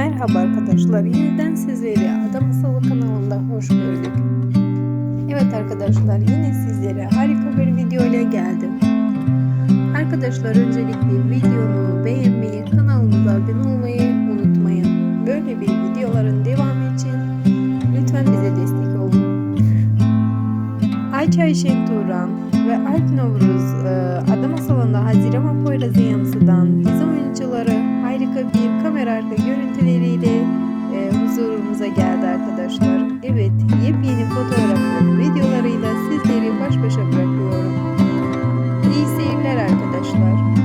Merhaba arkadaşlar. Yeniden sizleri Ada Masalı kanalında hoş gördük. Evet arkadaşlar yine sizlere harika bir video ile geldim. Arkadaşlar öncelikle videomu beğenmeyi, kanalımıza abone olmayı unutmayın. Böyle bir videoların devamı için lütfen bize destek olun. Ayça Ayşen Turan ve Alp Novruz e, Ada Masalı'nda Haziran Poyraz'ı yansıdan dizi oyuncuları harika bir kamera arka görüntüleriyle e, huzurumuza geldi arkadaşlar. Evet yepyeni fotoğrafları videolarıyla sizleri baş başa bırakıyorum. İyi seyirler arkadaşlar.